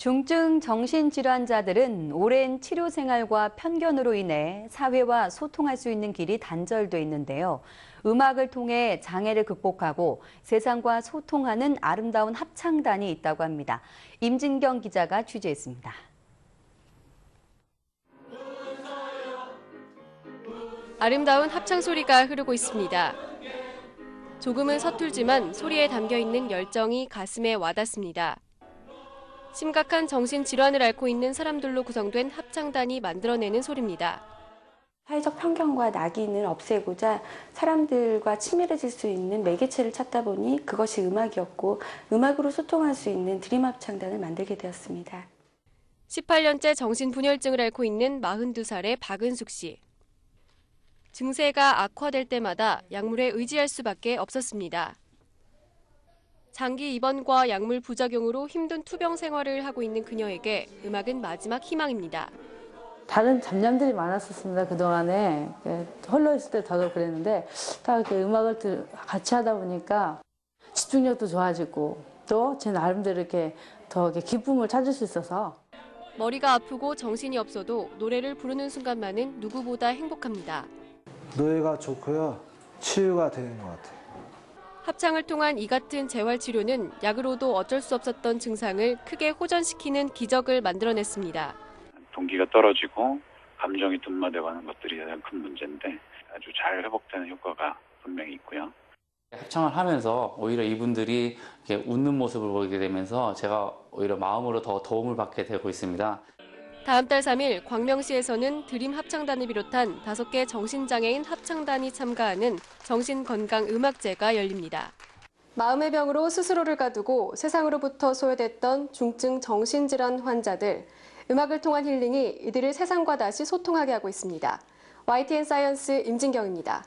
중증 정신질환자들은 오랜 치료 생활과 편견으로 인해 사회와 소통할 수 있는 길이 단절돼 있는데요. 음악을 통해 장애를 극복하고 세상과 소통하는 아름다운 합창단이 있다고 합니다. 임진경 기자가 취재했습니다. 아름다운 합창 소리가 흐르고 있습니다. 조금은 서툴지만 소리에 담겨 있는 열정이 가슴에 와닿습니다. 심각한 정신질환을 앓고 있는 사람들로 구성된 합창단이 만들어내는 소리입니다. 사회적 편견과 낙인을 없애고자 사람들과 친밀해질 수 있는 매개체를 찾다 보니 그것이 음악이었고 음악으로 소통할 수 있는 드림 합창단을 만들게 되었습니다. 18년째 정신분열증을 앓고 있는 42살의 박은숙 씨. 증세가 악화될 때마다 약물에 의지할 수밖에 없었습니다. 장기 입원과 약물 부작용으로 힘든 투병 생활을 하고 있는 그녀에게 음악은 마지막 희망입니다. 다른 잡념들이 많았었습니다 그동안에 예, 홀로 있을 때 더더욱 그랬는데 딱 이렇게 음악을 들- 같이 하다 보니까 집중력도 좋아지고 또 제 나름대로 이렇게 더 이렇게 기쁨을 찾을 수 있어서 머리가 아프고 정신이 없어도 노래를 부르는 순간만은 누구보다 행복합니다. 노예가 좋고요. 치유가 되는 것 같아요. 합창을 통한 이 같은 재활 치료는 약으로도 어쩔 수 없었던 증상을 크게 호전시키는 기적을 만들어냈습니다. 동기가 떨어지고 감정이 둔마되고 것들이 가장 큰 문제인데 아주 잘 회복되는 효과가 분명히 있고요. 합창을 하면서 오히려 이분들이 이렇게 웃는 모습을 보게 되면서 제가 오히려 마음으로 더 도움을 받게 되고 있습니다. 다음 달 3일 광명시에서는 드림 합창단을 비롯한 다섯 개 정신장애인 합창단이 참가하는 정신건강음악제가 열립니다. 마음의 병으로 스스로를 가두고 세상으로부터 소외됐던 중증 정신질환 환자들, 음악을 통한 힐링이 이들을 세상과 다시 소통하게 하고 있습니다. YTN 사이언스 임진경입니다.